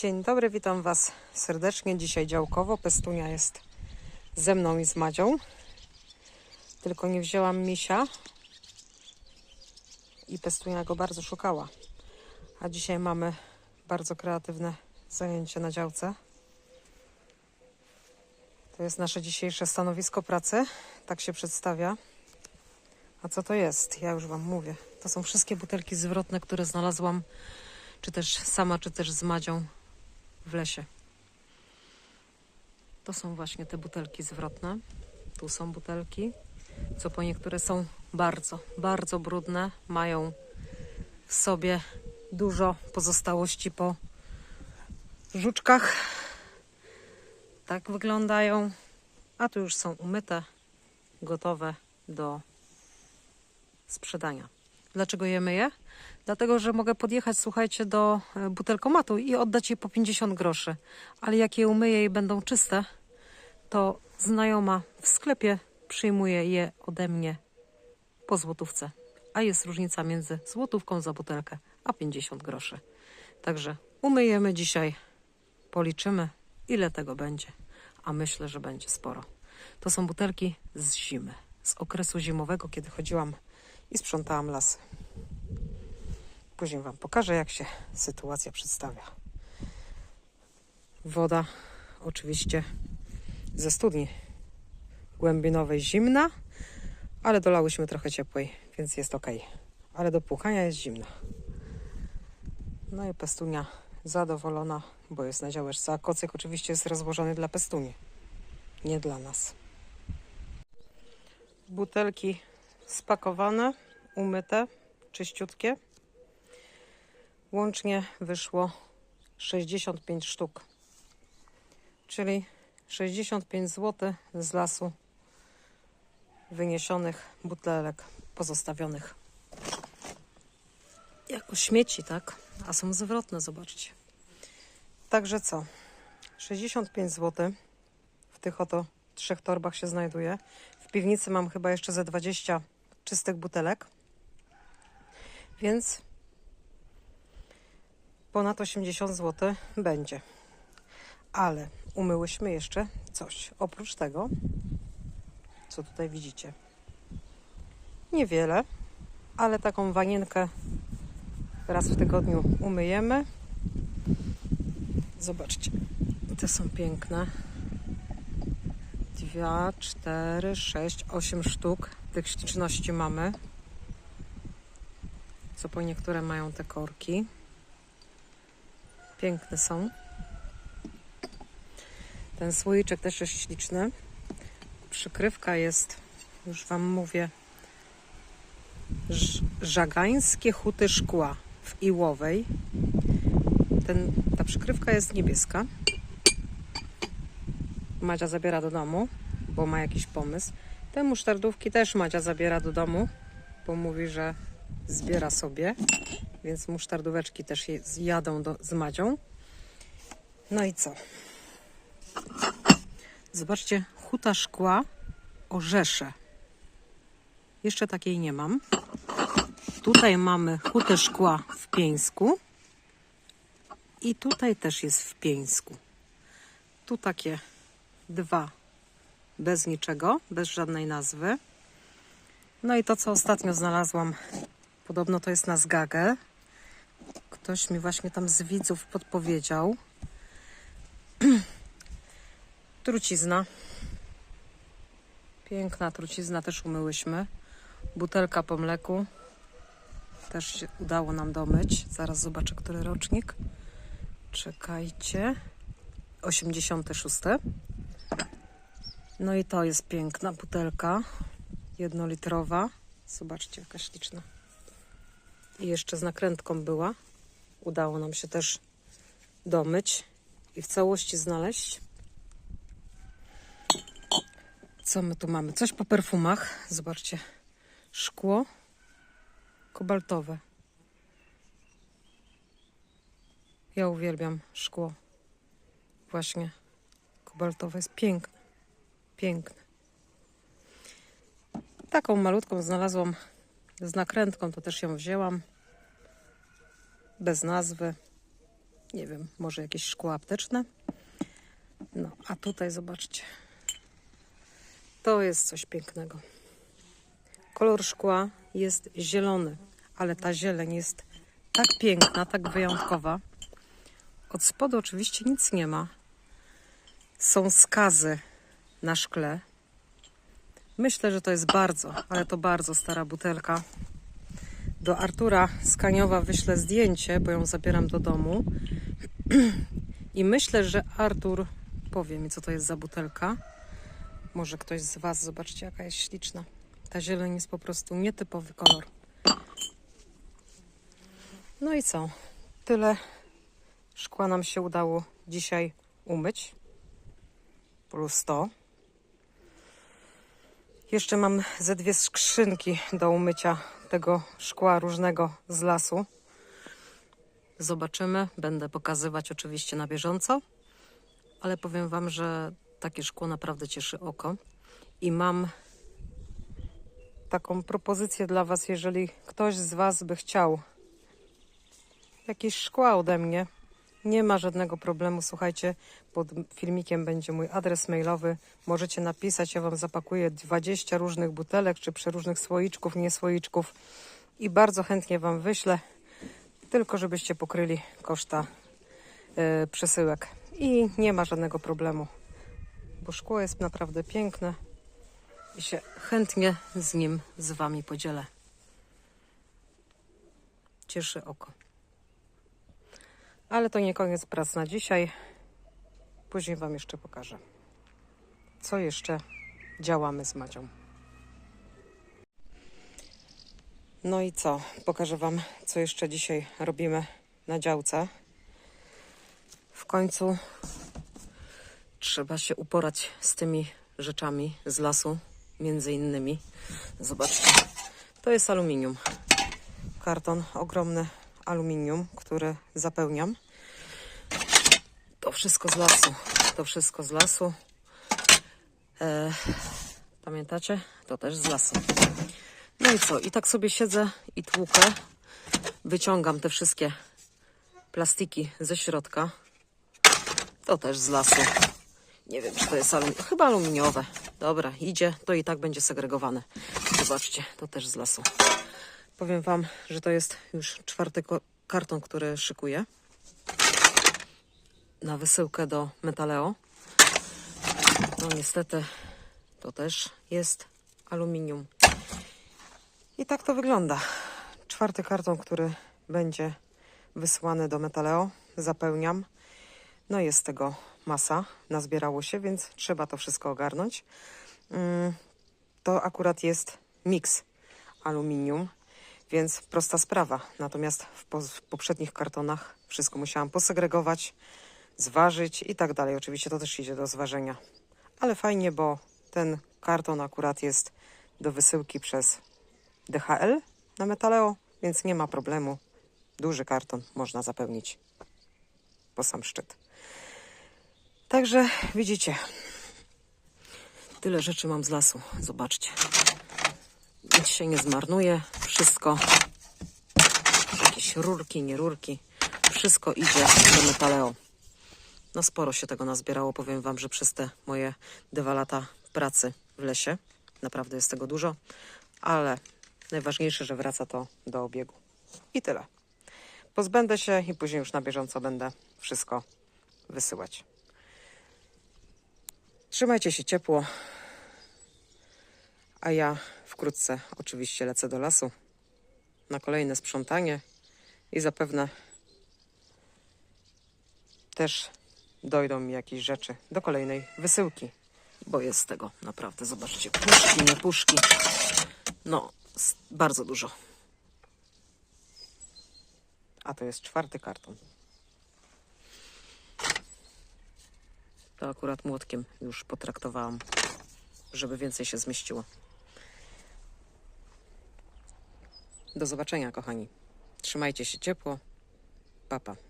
Dzień dobry, witam Was serdecznie. Dzisiaj działkowo. Pestunia jest ze mną i z Madzią. Tylko nie wzięłam misia i Pestunia go bardzo szukała. A dzisiaj mamy bardzo kreatywne zajęcie na działce. To jest nasze dzisiejsze stanowisko pracy. Tak się przedstawia. A co to jest? Ja już Wam mówię. To są wszystkie butelki zwrotne, które znalazłam, czy też sama, czy też z Madzią w lesie. To są właśnie te butelki zwrotne. Tu są butelki, co po niektóre są bardzo, bardzo brudne. Mają w sobie dużo pozostałości po żuczkach. Tak wyglądają. A tu już są umyte, gotowe do sprzedania. Dlaczego je myję? Dlatego, że mogę podjechać, słuchajcie, do e, butelkomatu i oddać je po 50 groszy. Ale jak je umyję i będą czyste, to znajoma w sklepie przyjmuje je ode mnie po złotówce. A jest różnica między złotówką za butelkę a 50 groszy. Także umyjemy dzisiaj, policzymy, ile tego będzie. A myślę, że będzie sporo. To są butelki z zimy, z okresu zimowego, kiedy chodziłam i sprzątałam lasy. Później Wam pokażę, jak się sytuacja przedstawia. Woda oczywiście ze studni głębinowej zimna, ale dolałyśmy trochę ciepłej, więc jest ok. Ale do płukania jest zimna. No i pestunia zadowolona, bo jest na działeczce. A kocyk oczywiście jest rozłożony dla pestuni, nie dla nas. Butelki spakowane, umyte, czyściutkie. Łącznie wyszło 65 sztuk, czyli 65 zł z lasu wyniesionych butelek pozostawionych jako śmieci, tak? A są zwrotne, zobaczcie. Także co? 65 zł w tych oto trzech torbach się znajduje. W piwnicy mam chyba jeszcze ze 20 czystych butelek. Więc ponad 80 zł będzie. Ale umyłyśmy jeszcze coś. Oprócz tego, co tutaj widzicie. Niewiele, ale taką wanienkę raz w tygodniu umyjemy. Zobaczcie, te są piękne. Dwa, cztery, sześć, osiem sztuk tych śliczności mamy. Co po niektóre mają te korki. Piękne są. Ten słoiczek też jest śliczny. Przykrywka jest, już Wam mówię, żagańskie huty szkła w Iłowej. Ten, ta przykrywka jest niebieska. Madzia zabiera do domu, bo ma jakiś pomysł. Te musztardówki też Madzia zabiera do domu, bo mówi, że zbiera sobie, więc musztardóweczki też jadą do, z Madzią. No i co? Zobaczcie, huta szkła orzesze. Jeszcze takiej nie mam. Tutaj mamy hutę szkła w Pieńsku. I tutaj też jest w Pieńsku. Tu takie dwa bez niczego, bez żadnej nazwy. No i to, co ostatnio znalazłam, podobno to jest na zgagę. Ktoś mi właśnie tam z widzów podpowiedział. Trucizna. Piękna trucizna, też umyłyśmy. Butelka po mleku. Też się udało nam domyć. Zaraz zobaczę, który rocznik. Czekajcie. 86. No i to jest piękna butelka. Jednolitrowa. Zobaczcie, jaka śliczna. I jeszcze z nakrętką była. Udało nam się też domyć i w całości znaleźć. Co my tu mamy? Coś po perfumach. Zobaczcie. Szkło kobaltowe. Ja uwielbiam szkło. Właśnie kobaltowe jest piękne. Piękne. Taką malutką znalazłam z nakrętką, to też ją wzięłam. Bez nazwy. Nie wiem, może jakieś szkło apteczne. No, a tutaj zobaczcie. To jest coś pięknego. Kolor szkła jest zielony, ale ta zieleń jest tak piękna, tak wyjątkowa. Od spodu oczywiście nic nie ma. Są skazy na szkle. Myślę, że to jest bardzo, ale to bardzo stara butelka. Do Artura z Kaniowa wyślę zdjęcie, bo ją zabieram do domu. I myślę, że Artur powie mi, co to jest za butelka. Może ktoś z Was, zobaczcie, jaka jest śliczna. Ta zieleń jest po prostu nietypowy kolor. No i co? Tyle szkła nam się udało dzisiaj umyć. Plus to. Jeszcze mam ze dwie skrzynki do umycia tego szkła różnego z lasu. Zobaczymy. Będę pokazywać oczywiście na bieżąco, ale powiem Wam, że takie szkło naprawdę cieszy oko. I mam taką propozycję dla Was, jeżeli ktoś z Was by chciał jakieś szkła ode mnie. Nie ma żadnego problemu. Słuchajcie, pod filmikiem będzie mój adres mailowy. Możecie napisać, ja Wam zapakuję 20 różnych butelek, czy przeróżnych słoiczków, nie słoiczków i bardzo chętnie Wam wyślę, tylko żebyście pokryli koszta e, przesyłek. I nie ma żadnego problemu, bo szkło jest naprawdę piękne i się chętnie z nim z Wami podzielę. Cieszy oko. Ale to nie koniec prac na dzisiaj. Później Wam jeszcze pokażę, co jeszcze działamy z Macią. No i co? Pokażę Wam, co jeszcze dzisiaj robimy na działce. W końcu trzeba się uporać z tymi rzeczami z lasu, między innymi. Zobaczcie, to jest aluminium. Karton ogromny aluminium, który zapełniam. To wszystko z lasu. To wszystko z lasu. E, pamiętacie? To też z lasu. No i co? I tak sobie siedzę i tłukę. Wyciągam te wszystkie plastiki ze środka. To też z lasu. Nie wiem, czy to jest alum... chyba aluminiowe. Dobra, idzie, to i tak będzie segregowane. Zobaczcie, to też z lasu. Powiem Wam, że to jest już czwarty karton, który szykuję na wysyłkę do Metaleo. No niestety to też jest aluminium. I tak to wygląda. Czwarty karton, który będzie wysłany do Metaleo. Zapełniam. No jest tego masa, nazbierało się, więc trzeba to wszystko ogarnąć. Mm, To akurat jest miks aluminium, więc prosta sprawa. Natomiast w, po, w poprzednich kartonach wszystko musiałam posegregować, zważyć i tak dalej. Oczywiście to też idzie do zważenia. Ale fajnie, bo ten karton akurat jest do wysyłki przez DHL na Metaleo, więc nie ma problemu. Duży karton można zapełnić po sam szczyt. Także widzicie, tyle rzeczy mam z lasu. Zobaczcie. Nic się nie zmarnuje. Wszystko, jakieś rurki, nie rurki, wszystko idzie do Metaleo. No sporo się tego nazbierało, powiem Wam, że przez te moje dwa lata pracy w lesie. Naprawdę jest tego dużo, ale najważniejsze, że wraca to do obiegu. I tyle. Pozbędę się i później już na bieżąco będę wszystko wysyłać. Trzymajcie się ciepło, a ja wkrótce oczywiście lecę do lasu na kolejne sprzątanie i zapewne też dojdą mi jakieś rzeczy do kolejnej wysyłki, bo jest tego naprawdę, zobaczcie, puszki, nie puszki, no bardzo dużo. A to jest czwarty karton. To akurat młotkiem już potraktowałam, żeby więcej się zmieściło. Do zobaczenia, kochani. Trzymajcie się ciepło. Papa. Pa.